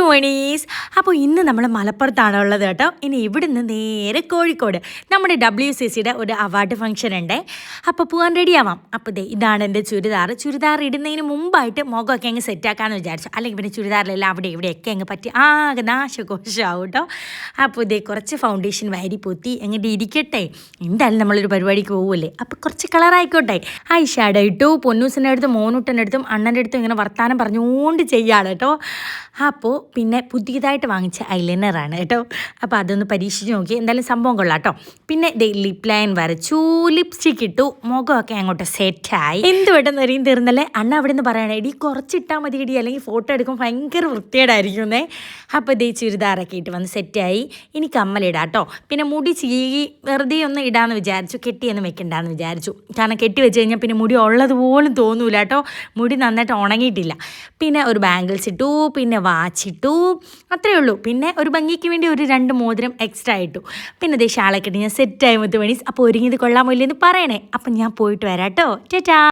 മുത്തുമണീസ് അപ്പോൾ ഇന്ന് നമ്മൾ മലപ്പുറത്താണ് ഉള്ളത് കേട്ടോ. ഇനി ഇവിടുന്ന് നേരെ കോഴിക്കോട്. നമ്മുടെ ഡബ്ല്യു സി സിയുടെ ഒരു അവാർഡ് ഫംഗ്ഷൻ ഉണ്ട്. അപ്പോൾ പോകാൻ റെഡി ആവാം. അപ്പോൾ ദേ ഇതാണ് എന്റെ ചുരിദാർ. ചുരിദാർ ഇടുന്നതിന് മുമ്പായിട്ട് മുഖമൊക്കെ അങ്ങ് സെറ്റാക്കാമെന്ന് വിചാരിച്ചു. അല്ലെങ്കിൽ പിന്നെ ചുരിദാറിലെല്ലാം അവിടെ ഇവിടെയൊക്കെ അങ്ങ് പറ്റി ആകെ നാശകോശമാവും കേട്ടോ. അപ്പോൾ ഇതേ കുറച്ച് ഫൗണ്ടേഷൻ വാരി പൊത്തി അങ്ങോട്ട് ഇരിക്കട്ടെ എന്തായാലും നമ്മളൊരു പരിപാടിക്ക് പോകുമല്ലേ അപ്പോൾ കുറച്ച് കളറായിക്കോട്ടെ ഐ ഷാഡോ ഇട്ടു പൊന്നൂസിന്റെ അടുത്തും മോനൂട്ടന്റെ അടുത്തും അണ്ണന്റെ അടുത്തും ഇങ്ങനെ വർത്താനം പറഞ്ഞുകൊണ്ട് ചെയ്യാണ് കേട്ടോ. അപ്പോൾ പിന്നെ പുതിയതായിട്ട് വാങ്ങിച്ച ഐലൈനറാണ് കേട്ടോ. അപ്പോൾ അതൊന്ന് പരീക്ഷിച്ച് നോക്കി. എന്തായാലും സംഭവം കൊള്ളാം കേട്ടോ. പിന്നെ ലിപ് ലൈൻ വരച്ചു. ലിപ്സ്റ്റിക് ഇട്ടു. മുഖമൊക്കെ അങ്ങോട്ട് സെറ്റായി എന്ത് പെട്ടെന്ന് അറിയും തീർന്നല്ലേ? അണ്ണ അവിടെ നിന്ന് പറയണേ എടി കുറച്ചിട്ടാൽ മതി ഇടി അല്ലെങ്കിൽ ഫോട്ടോ എടുക്കുമ്പോൾ ഭയങ്കര വൃത്തിയേടായിരിക്കുന്നേ അപ്പോൾ ദേ ചുരിദാറൊക്കെ ഇട്ട് വന്ന് സെറ്റായി ഇനി കമ്മലിടാം കേട്ടോ. പിന്നെ മുടി ചീകി വെറുതെ ഒന്ന് ഇടാമെന്ന് വിചാരിച്ചു. കെട്ടിയൊന്നും വെക്കണ്ടെന്ന് വിചാരിച്ചു. കാരണം കെട്ടി വെച്ച് കഴിഞ്ഞാൽ പിന്നെ മുടി ഉള്ളതുപോലും തോന്നൂല കേട്ടോ. മുടി നന്നായിട്ട് ഉണങ്ങിയിട്ടില്ല. പിന്നെ ഒരു ബാംഗിൾസ് ഇട്ടു. പിന്നെ വാച്ച് ഇട്ടു. അത്രയേ ഉള്ളൂ. പിന്നെ ഒരു ഭംഗിക്ക് വേണ്ടി ഒരു രണ്ട് മോതിരം എക്സ്ട്രാ ഇട്ടു. പിന്നെ ദേ ഷാളൊക്കെ ഇട്ട് ഞാൻ സെറ്റായി മുത്തുമണീസ് അപ്പോൾ ഒരുങ്ങിയത് കൊള്ളാമോ ഇല്ലെന്ന് പറയണേ. അപ്പം ഞാൻ പോയിട്ട് വരാം കേട്ടോ ചേട്ടാ